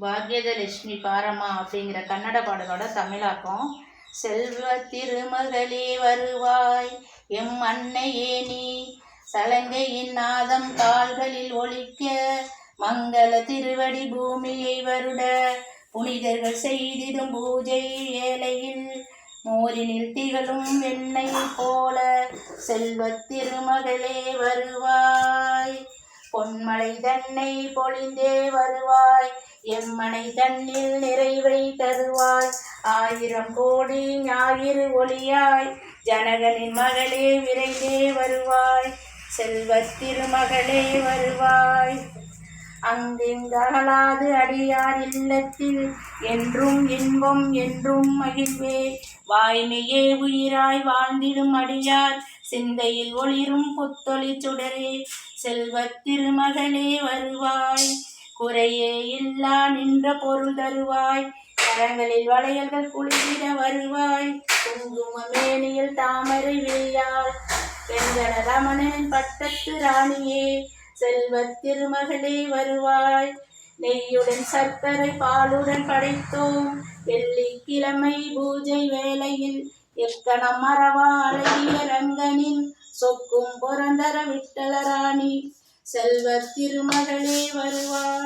பாக்யதலட்சுமி பாரம்மா அப்படிங்கிற கன்னட பாடலோட தமிழாக்கம். செல்வ திருமகளே வருவாய் எம் அன்னையே நீ. சலங்கையின் நாதம் கால்களில் ஒழிக்க மங்கள திருவடி பூமியை வருட. புனிதர்கள் செய்திடும் பூஜை ஏழையில் மோரினில் திகழும் வெண்ணை போல. செல்வ திருமகளே வருவாய். பொன்மலை தன்னை பொழிந்தே வருவாய் எம்மனை தன்னில் நிறைவை தருவாய். ஆயிரம் கோடி ஞாயிறு ஒளியாய் ஜனகனின் மகளே விரைந்தே வருவாய். செல்வத்திருமகளே வருவாய். அங்கெங்காலாது அடியார் இல்லத்தில் என்றும் இன்பம் என்றும் மகிழ்வே. வாய்மையே உயிராய் வாழ்ந்திடும் அடியார் சிந்தையில் ஒளிரும் புத்தொளி சுடரே செல்வ திருமகளே வருவாய். குறையே இல்லா நின்ற பொருள் தருவாய். கரங்களில் வளையல்கள் குளிரிட வருவாய். குங்கும மேனியில் தாமரை விழியாள் பெண்கள ரமணன் பட்டத்து ராணியே செல்வத் திருமகளே வருவாய். நெய்யுடன் சர்க்கரை பாலுடன் படைத்தோம். வெள்ளிக்கிழமை பூஜை வேளையில் எக்கணம் மறவா அழகிய விட்டலராணி செல்வ திருமகளே வருவாய்.